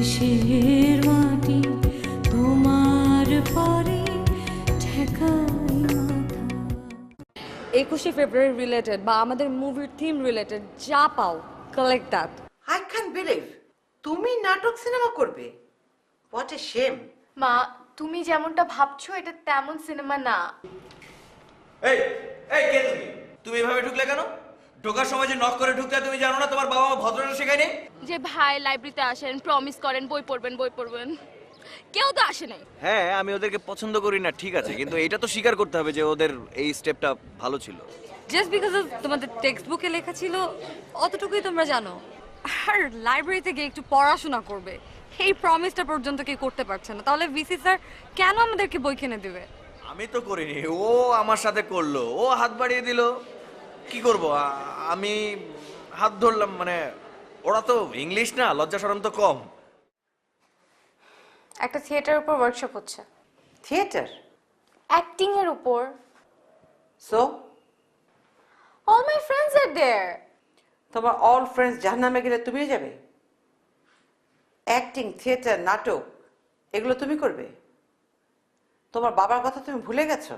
দেশের মাটি তোমার পরে ঠেকাই মাথা। একুশে ফেব্রুয়ারি রিলেটেড বা আমাদের মুভির থিম রিলেটেড যা পাও collect that I can believe তুমি নাটক সিনেমা করবে। হোয়াট এ শেম মা তুমি যেমনটা ভাবছ এটা তেমন সিনেমা না। এই এই কে তুমি? তুমি এভাবে ঢুকলে কেন? ঢোকার সময় যে নক করে ঢুকলে তুমি জানো না তোমার বাবা ভদ্রতা শেখায়নি? যে ভাই লাইব্রেরিতে আসেন প্রমিস করেন বই পড়বেন বই পড়বেন। কেউ তো আসে নাই। হ্যাঁ আমি ওদেরকে পছন্দ করি না ঠিক আছে কিন্তু এটা তো স্বীকার করতে হবে যে ওদের এই স্টেপটা ভালো ছিল। জাস্ট বিকজ তোমাদের টেক্সট বুকে লেখা ছিল অতটুকুই তোমরা জানো। আর লাইব্রেরিতে গিয়ে একটু পড়াশোনা করবে এই প্রমিসটা পর্যন্ত কেউ করতে পারছে না। তাহলে ভিসি স্যার কেন আমাদেরকে বই কিনে দেবে? আমি তো করিনি ও আমার সাথে করল ও হাত বাড়িয়ে দিল। কি করব? আমি হাত ধরলাম মানে ওরা তো ইংলিশ না লজ্জা শরম তো কম। একটা থিয়েটারের উপর ওয়ার্কশপ হচ্ছে। থিয়েটার? অ্যাক্টিং এর উপর। So all my friends are there তোমার অল ফ্রেন্ডস জাহান্নামে গেলে তুমিই যাবে? অ্যাক্টিং থিয়েটার নাটক এগুলো তুমি করবে? তোমার বাবার কথা তুমি ভুলে গেছো?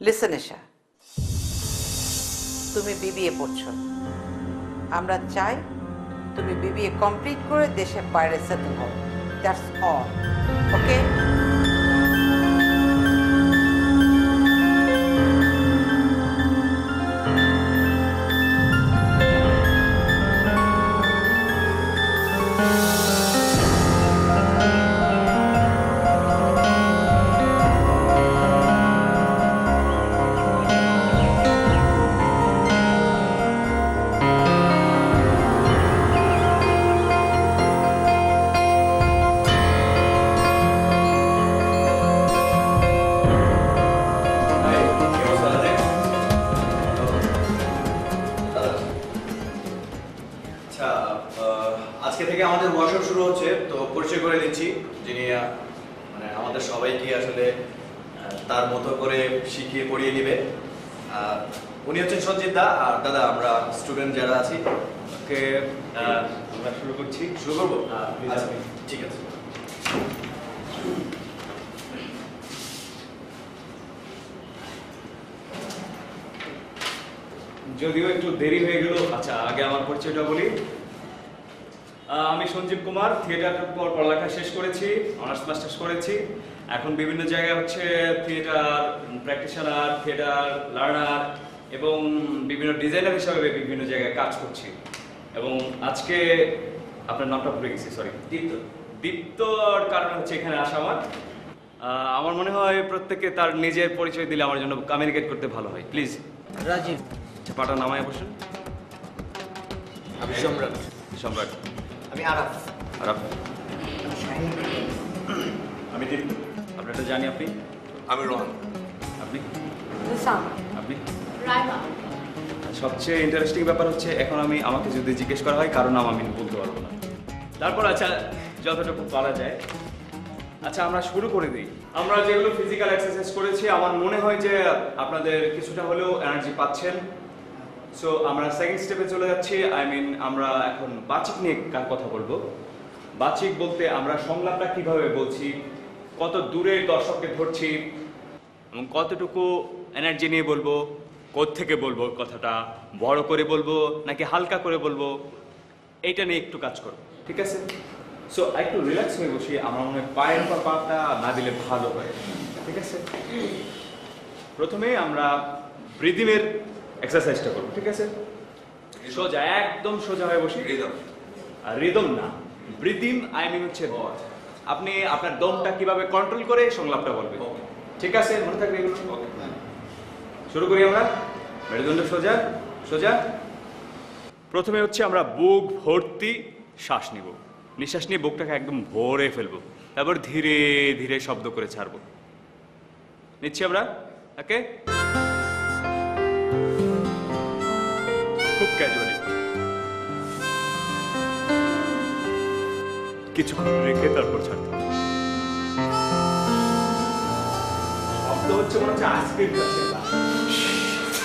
লিসেন এশা তুমি বিবিএ পড়ছো। আমরা চাই তুমি বিবিএ কমপ্লিট করে দেশের বাইরে সেটেল হও। দ্যাটস অল ওকে ওকে আমরা শুরু করছি। শুরু করব? আচ্ছা। ঠিক আছে। যদিও একটু দেরি হয়ে গেল আচ্ছা আগে আমার পরিচয়টা বলি। আমি সঞ্জীব কুমার থিয়েটার পর পড়ালেখা শেষ করেছি অনার্স মাস্টার্স করেছি। এখন বিভিন্ন জায়গায় হচ্ছে থিয়েটার প্র্যাকটিশনার থিয়েটার লার্নার এবং বিভিন্ন ডিজাইনার হিসাবে বিভিন্ন জায়গায় কাজ করছি। এবং আজকে আপনার নামটা ভুলে গেছি সরি দীপ্ত। দীপ্তর কারণ হচ্ছে এখানে আসা আমার। আমার মনে হয় প্রত্যেকে তার নিজের পরিচয় দিলে আমার জন্য কমিউনিকেট করতে ভালো হয়। প্লিজ রাজীব। আচ্ছা পাটা নামায় বসুন। আমি সম্রাট। সম্রাট। আমি আরাফ। আর আপ- আমি দীপ্ত। আপনারটা জানি আপনি? আমি রোহান। আপনি? হুসাম আপনি? রাইমা সবচেয়ে ইন্টারেস্টিং ব্যাপার হচ্ছে, এখন আমি আমাকে যদি জিজ্ঞেস করা হয় কারণ নাম আমি বলতে পারব না। তারপর আচ্ছা যতটুকু পারা যায়। আচ্ছা আমরা শুরু করে দিই। আমরা যেগুলো ফিজিক্যাল এক্সারসাইজ করেছি, আমার মনে হয় যে আপনাদের কিছুটা হলেও এনার্জি পাচ্ছেন। সো আমরা সেকেন্ড স্টেপে চলে যাচ্ছি। আই মিন আমরা এখন বাচিক নিয়ে কথা বলব? বাচিক বলতে আমরা সংলাপটা কীভাবে বলছি? কত দূরে দর্শককে ধরছি? এবং কতটুকু এনার্জি নিয়ে বলব? থেকে বলব কথাটা? বড় করে বলব নাকি হালকা করে বলব? এইটা নিয়ে একটু কাজ করো ঠিক আছে? সো একটু রিল্যাক্স হয়ে বসি আমার মনে হয় পায়ের পর পাটা না দিলে ভালো হয় ঠিক আছে? প্রথমে আমরা ব্রিদিমের এক্সারসাইজটা করব ঠিক আছে? সোজা একদম সোজা হয়ে বসি। রিদম আর রিদম না ব্রিদিম আই মিন হচ্ছে আপনি আপনার দমটা কীভাবে কন্ট্রোল করে সংলাপটা বলবেন ঠিক আছে? মনে থাকবে এগুলো? শুরু করি আমরা। মেরুদণ্ড সোজা সোজা। প্রথমে হচ্ছে আমরা বুক ভর্তি শ্বাস নিব। নিঃশ্বাস নিয়ে বুকটাকে একদম ভরে ফেলব। তারপর ধীরে ধীরে শব্দ করে ছাড়বো। নিচ্ছি আমরা? ওকে? খুব ক্যাজুয়ালি কিছুক্ষণ রেখে তারপর ছাড়তে শব্দ হচ্ছে মনে হচ্ছে আইসক্রিম খাচ্ছে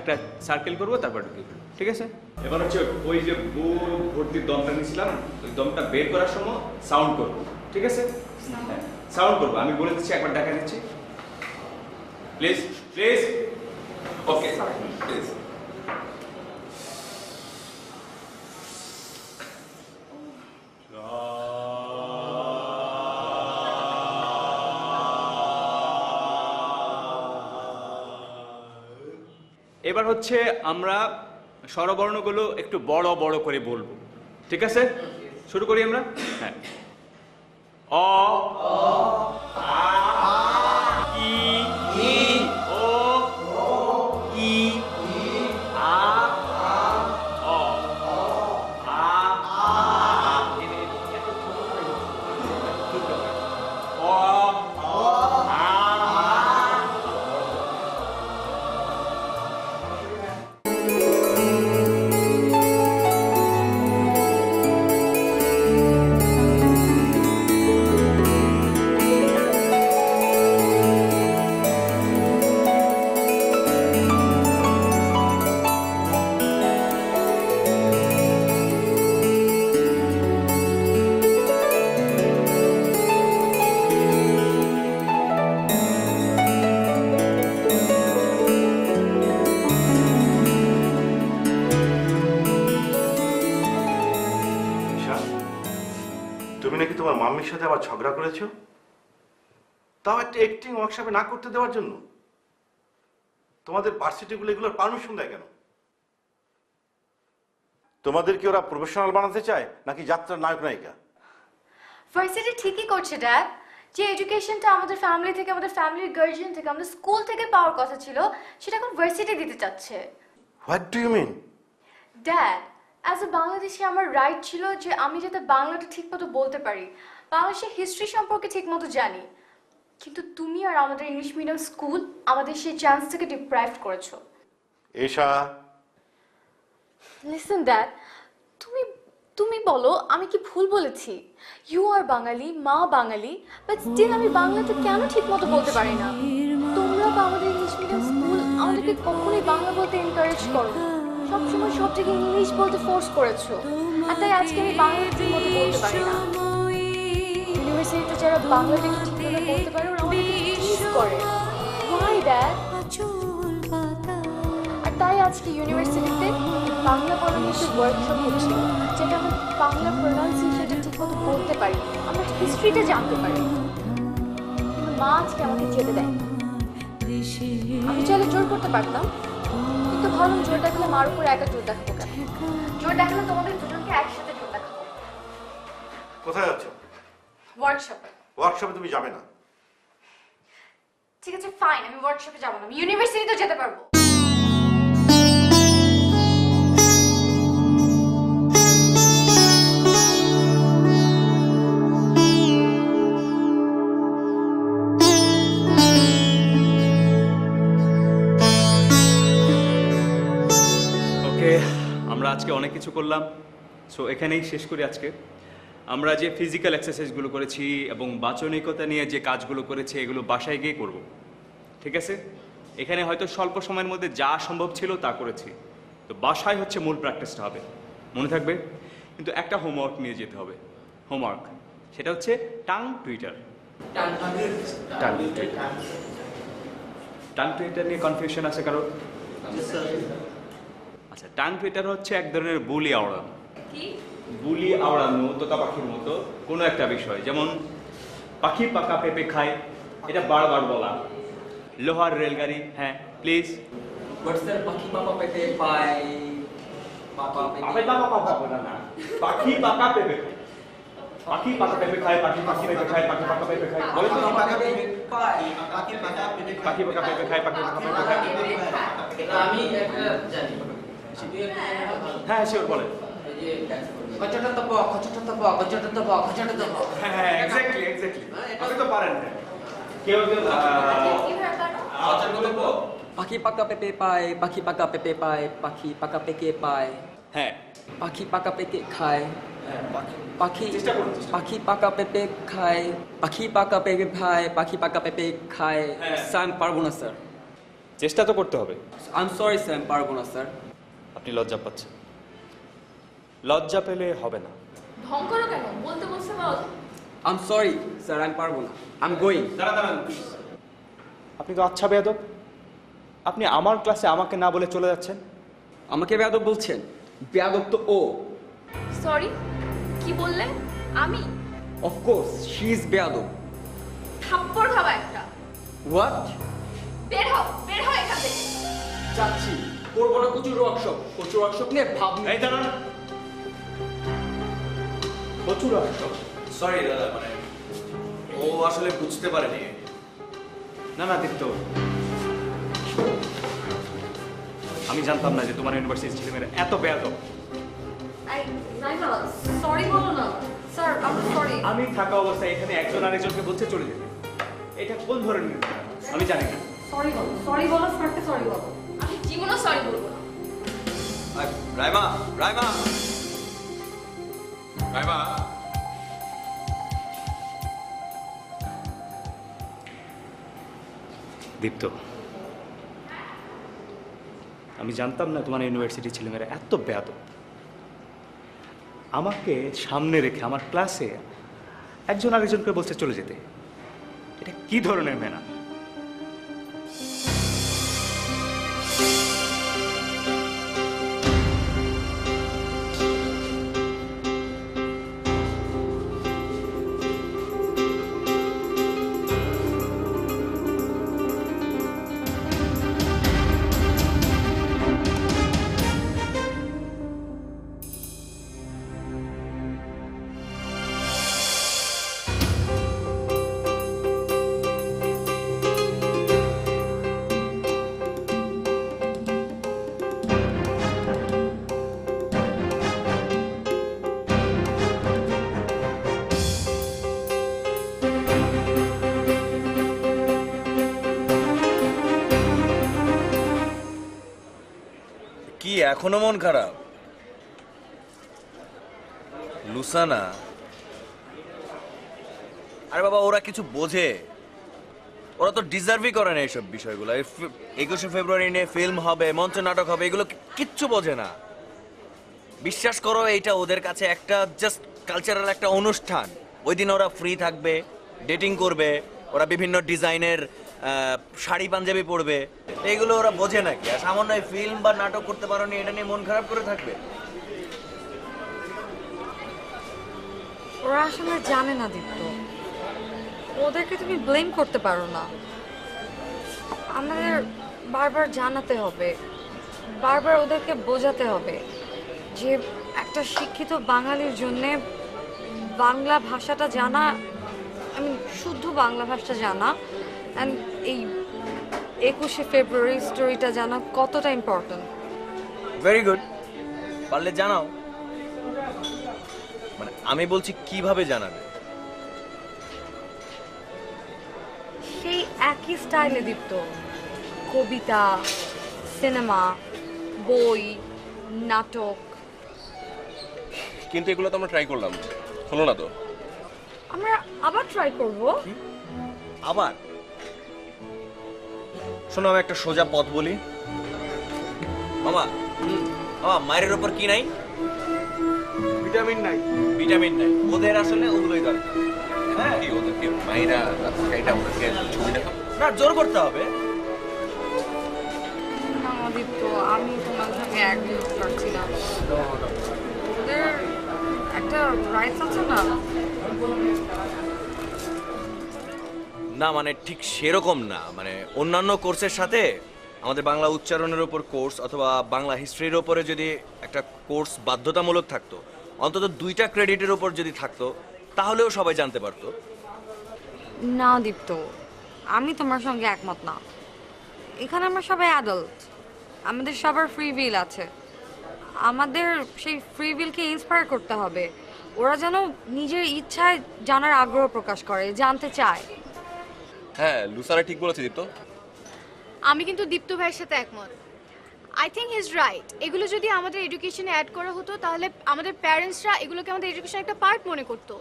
একটা সার্কেল করব তারপর ঢুকিয়ে দেবো। ঠিক আছে? এবার হচ্ছে ওই যে বুক ভর্তির দমটা নিয়েছিলাম ওই দমটা বের করার সময় সাউন্ড করব। ঠিক আছে? সাউন্ড করব। আমি বলে দিচ্ছি একবার দেখা দিচ্ছি। প্লিজ প্লিজ ওকে প্লিজ এবার হচ্ছে আমরা স্বরবর্ণগুলো একটু বড় বড় করে বলব। ঠিক আছে? শুরু করি আমরা? হ্যাঁ। অ সাথে আবার ঝগড়া করেছ? তাও একটা অ্যাক্টিং ওয়ার্কশপে না করতে দেওয়ার জন্য? তোমাদের ভার্সিটিগুলো এগুলোর পারমিশন দেয় কেন? তোমাদের কি ওরা প্রফেশনাল বানাতে চায় নাকি যাত্রার নায়ক নায়িকা? ভার্সিটি ঠিকই করছে ড্যাড যে এডুকেশনটা আমাদের ফ্যামিলি থেকে আমাদের ফ্যামিলির গার্জিয়ান থেকে আমাদের স্কুল থেকে পাওয়ার কথা ছিল সেটা এখন ভার্সিটি দিতে চাচ্ছে। What do you mean dad as a Bangladeshi আমার রাইট ছিল যে আমি যাতে বাংলাটা ঠিকমতো বলতে পারি। বাংলাদেশের হিস্ট্রি সম্পর্কে ঠিকমতো জানি। কিন্তু তুমি আর আমাদের ইংলিশ মিডিয়াম স্কুল আমাদের সেই চান্স থেকে ডিপ্রাইভ করেছ। এশা। লিসেন দ্যাট তুমি তুমি বলো আমি কি ভুল বলেছি? ইউ আর বাঙালি মা বাঙালি বাট স্টিল আমি বাংলাতে কেন ঠিকমতো বলতে পারি না? তোমরা বা আমাদের ইংলিশ মিডিয়াম স্কুল আমাদেরকে কখনোই বাংলা বলতে এনকারেজ করো সবসময় সব জায়গায় ইংলিশ বলতে ফোর্স করেছ। আর তাই আজকে আমি বাংলা ঠিকমতো বলতে পারি না। ইউনিভার্সিটিতে যারা বাংলাটাকে ঠিকমতো বলতে পারে, ওরা আমাদেরকে টিজ করে। হোয়াই দ্যাট আর তাই আজকে ইউনিভার্সিটিতে বাংলা বলার একটু ওয়ার্কশপ হচ্ছিল যেটা আমরা বাংলা প্রোনাউন্সিয়েশনটা ঠিকমতো বলতে পারি আমরা হিস্ট্রিটা জানতে পারি। কিন্তু মা আজকে আমাকে যেতে দেয়। আমি চাইলে জোর করতে পারতাম, কিন্তু ভাবলাম জোর দেখালে মার উপর একা জোর দেখাবো কেন? জোর দেখালে তোমাদের দুজনকে একসাথে জোর দেখাবো। কোথায় যাচ্ছ? ওয়ার্কশপে ওয়ার্কশপে তুমি যাবে না। ঠিক আছে ফাইন আমি ওয়ার্কশপে যাব না। আমি ইউনিভার্সিটিতে যেতে পারব। ওকে আমরা আজকে অনেক কিছু করলাম। সো এখানেই শেষ করি আজকে। আমরা যে ফিজিক্যাল এক্সারসাইজগুলো করেছি এবং বাচনিকতা নিয়ে যে কাজগুলো করেছি এগুলো বাসায় গিয়ে করব। ঠিক আছে? এখানে হয়তো স্বল্প সময়ের মধ্যে যা সম্ভব ছিল তা করেছি। তো বাসায় হচ্ছে মূল প্র্যাকটিসটা হবে। মনে থাকবে? কিন্তু একটা হোমওয়ার্ক নিয়ে যেতে হবে। হোমওয়ার্ক সেটা হচ্ছে tongue twister tongue twister tongue twister নিয়ে কনফিউশন আছে কারও? আচ্ছা টাং টুইটার হচ্ছে এক ধরনের বুলি আওড়ানো। বুলি আওড়ানো তোতা পাখির মতো কোনো একটা বিষয় যেমন পাখি পাকা পেঁপে খায় এটা বারবার বলা লোহার রেলগাড়ি হ্যাঁ প্লিজ? পাখি না না পাখি পাকা পেঁপে খায় পাখি পাকা পেঁপে খায় পাখি পাখি পেঁপে খায় পাখি পাকা পেঁপে খায় বলে তো Pepe Pie. পাখি পাকা পেঁপে খায় পাখি পাকা পেঁপে খায় আমি একটা জানি তুই একটা হ্যাঁ কচটা কচটা কচটা কচটা হ্যাঁ হ্যাঁ এক্স্যাক্টলি এক্স্যাক্টলি আপনি তো পারেন কেউ কেউ পাখি পাকা পেপে পায় পাখি পাকা পেপে পায় পাখি পাকা পেকে পায়। হ্যাঁ। পাখি পাকা পেকে খায়। পাখি। পাখি পাকা পেঁপে খায় পাখি পাকা পেঁপে খায় পাখি পাকা পেঁপে খায়। স্যার আমি পারব না স্যার। চেষ্টা তো করতে হবে। আই এম সরি স্যার আমি পারব না স্যার। আপনি লজ্জা পাচ্ছেন। লজ্জা পেলে হবে না। ঢং করো কেন? বলতে বলছে বল আই এম সরি স্যার আমি পারব না। আই এম গোয়িং দাঁড়া দাঁড়ান আপনি তো আচ্ছা বেয়াদব। আপনি আমার ক্লাসে আমাকে না বলে চলে যাচ্ছেন? আমাকে বেয়াদব বলছেন। বেয়াদব তো ও। সরি কি বললে? আমি? অফকোর্স শি ইজ বেয়াদব। থাপ্পড় খাওয়া একটা। হোয়াট বের হও বের হও এখান থেকে। যাচ্ছি। করব না প্রচুর ওয়ার্কশপ প্রচুর ওয়ার্কশপ নিয়ে ভাব এই দাঁড়ান। প্রচুর সরি দাদা মানে ও আসলে বুঝতে পারেনি। না না দীপ্ত। আমি জানতাম না যে তোমার ইউনিভার্সিটির ছেলেমেয়েরা এত বেয়াদব। সরি বলো না। স্যার আমি সরি আমি থাকা অবস্থায় এখানে একজন আরেকজনকে বলছে চলে যেতে। এটা কোন ধরনের আমি জানি না। সরি বলো সরি বলো স্যারকে সরি বলো। আমি জীবনও সরি বলব না। রাইমা রাইমা। আমি জানতাম না তোমার ইউনিভার্সিটির ছেলেমেয়েরা এত বেয়াদব। আমাকে সামনে রেখে আমার ক্লাসে একজন আরেকজনকে বলছে চলে যেতে। এটা কি ধরনের মেনা? এখনও মন খারাপ? লুসানা? আরে বাবা, ওরা কিছু বোঝে। ওরা তো ডিজার্ভই করে না এইসব বিষয়গুলো। একুশে ফেব্রুয়ারি নিয়ে ফিল্ম হবে, মঞ্চ নাটক হবে, এগুলো কিচ্ছু বোঝে না। বিশ্বাস করো, এইটা ওদের কাছে একটা জাস্ট কালচারাল একটা অনুষ্ঠান। ওই দিন ওরা ফ্রি থাকবে ডেটিং করবে, ওরা বিভিন্ন ডিজাইনের শাড়ি পাঞ্জাবি পরবে। এইগুলো ওরা বোঝে নাকি? আর সামান্য ফিল্ম বা নাটক করতে পারো নি এটা নিয়ে মন খারাপ করে থাকবে? ওরা আসলে জানে না দীপ্ত। ওদেরকে তুমি ব্লেম করতে পারো না। আমাদের বারবার জানাতে হবে। বারবার ওদেরকে বোঝাতে হবে যে একটা শিক্ষিত বাঙালির জন্যে বাংলা ভাষাটা জানা আমি শুদ্ধ বাংলা ভাষা জানা অ্যান্ড এই একুশে ফেব্রুয়ারি স্টোরিটা জানা কতটা ইম্পর্ট্যান্ট ভেরি গুড পারলে জানাও। মানে আমি বলছি কীভাবে জানাবে? সেই একই স্টাইলে দীপ্ত। কবিতা সিনেমা বই নাটক। কিন্তু এগুলো তো আমরা ট্রাই করলাম। হলো না তো? আমরা আবার ট্রাই করব? আবার? শোনো আমি একটা সোজা পথ বলি। মামা মামা মায়ের ওপর কি নাই? ভিটামিন নাই। ভিটামিন নাই। ওদের আসলে ওগুলোই দরকার। হ্যাঁ কি ওদেরকে মায়েরা এটা ওদেরকে ছবি দেখা না জোর করতে হবে। না আমি তোমার না ওদের একটা রাইটস আছে না? না মানে ঠিক সেরকম না। মানে অন্যান্য কোর্সের সাথে আমাদের বাংলা উচ্চারণের ওপর কোর্স অথবা বাংলা হিস্ট্রির ওপরে যদি একটা কোর্স বাধ্যতামূলক থাকতো, অন্তত দুইটা ক্রেডিটের ওপর যদি থাকতো, তাহলেও সবাই জানতে পারতো। না, দীপ্ত, আমি তোমার সঙ্গে একমত না। এখানে আমরা সবাই অ্যাডাল্ট আমাদের সবার ফ্রি উইল আছে। আমাদের সেই ফ্রি উইলকে ইন্সপায়ার করতে হবে। ওরা যেন নিজের ইচ্ছায় জানার আগ্রহ প্রকাশ করে, জানতে চায়। হ্যাঁ লুসারা ঠিক বলেছে দীপ্ত। আমি কিন্তু দীপ্ত ভাইয়ের সাথে একমত। আই থিঙ্ক ইজ রাইট এগুলো যদি আমাদের এডুকেশনে অ্যাড করা হতো তাহলে আমাদের প্যারেন্টসরা এগুলোকে আমাদের এডুকেশন একটা পার্ট মনে করতো।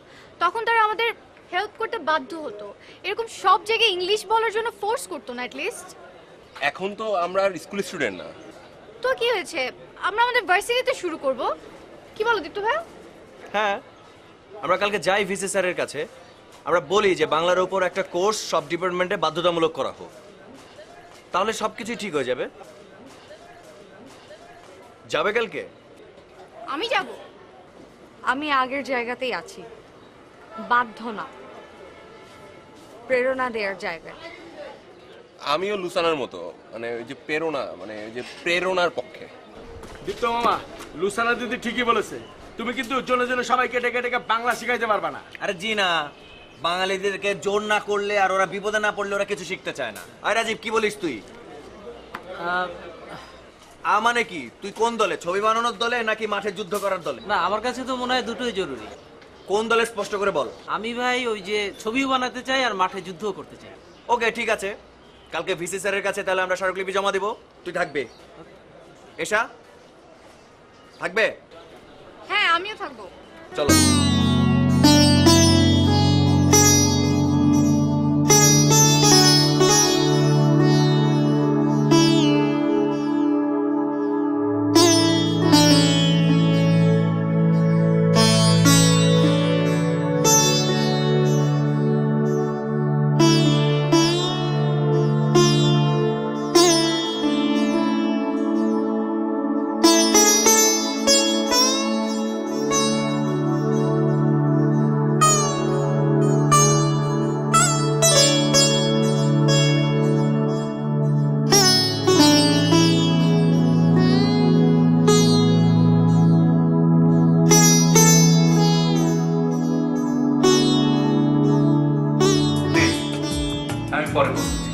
তখন তারা আমাদের হেল্প করতে বাধ্য হতো। এরকম সব জায়গায় ইংলিশ বলার জন্য ফোর্স করতো না অ্যাটলিস্ট এখন তো আমরা আর স্কুল স্টুডেন্ট না। তো কি হয়েছে? আমরা আমাদের ভার্সিটিতে শুরু করব। কি বলো দীপ্ত ভাই হ্যাঁ আমরা কালকে যাই ভিসি স্যারের কাছে। আমরা বলি যে বাংলার উপর একটা কোর্স সব ডিপার্টমেন্টে বাধ্যতামূলক করা হোক। তাহলে সব কিছুই ঠিক হয়ে যাবে। যাবে কালকে? আমি যাব। আমি আগের জায়গাতেই আছি। বাধ্য না। প্রেরণা দেওয়ার জায়গায়। আমিও লুসানার মতো মানে ওই যে প্রেরণা মানে ওই যে প্রেরণার পক্ষে। দীপ্ত মামা লুসানা দিদি ঠিকই বলেছে। তুমি কিন্তু জনে জনে সবাইকে ডেকে ডেকে বাংলা শিখাইতে পারবা না। আরে জি না বাঙালিদেরকে জোর না করলে আর ওরা বিপদে না পড়লে ওরা কিছু শিখতে চায় না। আরে রাজীব কি বলিস তুই? আ মানে কি? তুই কোন দলে? ছবি বানানোর দলে নাকি মাঠে যুদ্ধ করার দলে? না আমার কাছে তো মনে হয় দুটোই জরুরি। কোন দলে স্পষ্ট করে বল। আমি ভাই ওই যে ছবিও বানাতে চাই আর মাঠে যুদ্ধও করতে চাই। ওকে ঠিক আছে। কালকে ভিসি স্যারের কাছে তাহলে আমরা স্মারকলিপি জমা দেব। তুই থাকবে। এসা থাকবে? হ্যাঁ আমিও থাকব। চলো। আমি পরে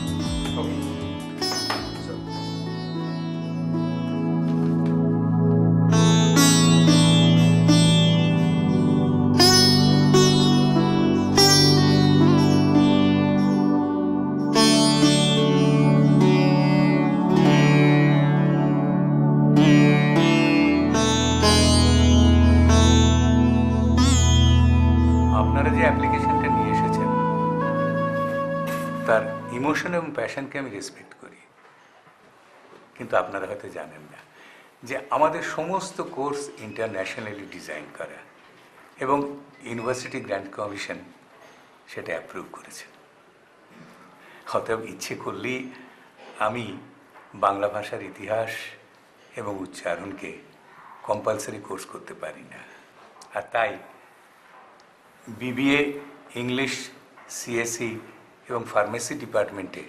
প্যাশনকে আমি রেসপেক্ট করি। কিন্তু আপনারা হয়তো জানেন না যে আমাদের সমস্ত কোর্স ইন্টারন্যাশনালি ডিজাইন করা এবং ইউনিভার্সিটি গ্র্যান্ড কমিশন সেটা অ্যাপ্রুভ করেছে। অতএব ইচ্ছে করলেই আমি বাংলা ভাষার ইতিহাস এবং উচ্চারণকে কম্পালসারি কোর্স করতে পারি না। আর তাই বিবিএ ইংলিশ সিএসসি এবং ফার্মেসি ডিপার্টমেন্টে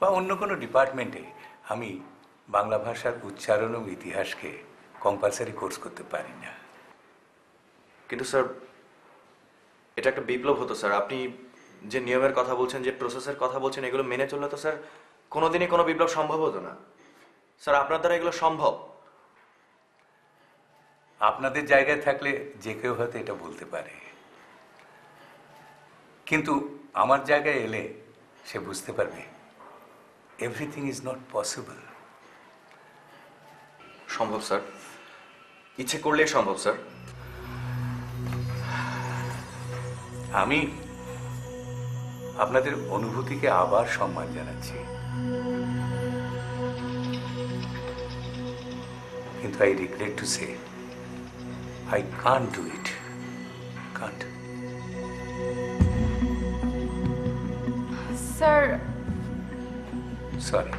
বা অন্য কোনো ডিপার্টমেন্টে আমি বাংলা ভাষার উচ্চারণ এবং ইতিহাসকে কম্পালসারি কোর্স করতে পারি না। কিন্তু স্যার এটা একটা বিপ্লব হতো স্যার। আপনি যে নিয়মের কথা বলছেন যে প্রসেসের কথা বলছেন এগুলো মেনে চললে তো স্যার কোনোদিনই কোনো বিপ্লব সম্ভব হতো না। স্যার আপনার দ্বারা এগুলো সম্ভব? আপনাদের জায়গায় থাকলে যে কেউ হয়তো এটা বলতে পারে। কিন্তু আমার জায়গায় এলে সে বুঝতে পারবে। এভরিথিং ইজ নট পসিবল সম্ভব স্যার। ইচ্ছে করলেই সম্ভব স্যার। আমি আপনাদের অনুভূতিকে আবার সম্মান জানাচ্ছি। কিন্তু I regret to say I can't do it can't sir sorry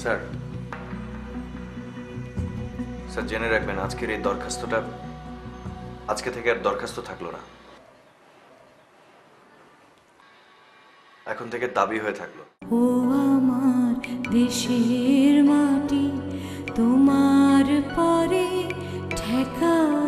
sir sir জেনে রাখবেন, আজকের এই দরখাস্তটা, আজকে থেকে আর দরখাস্ত থাকল না। এখন থেকে দাবি হয়ে থাকল। ও আমার দেশের মাটি, তোমার পরে ঠেকাই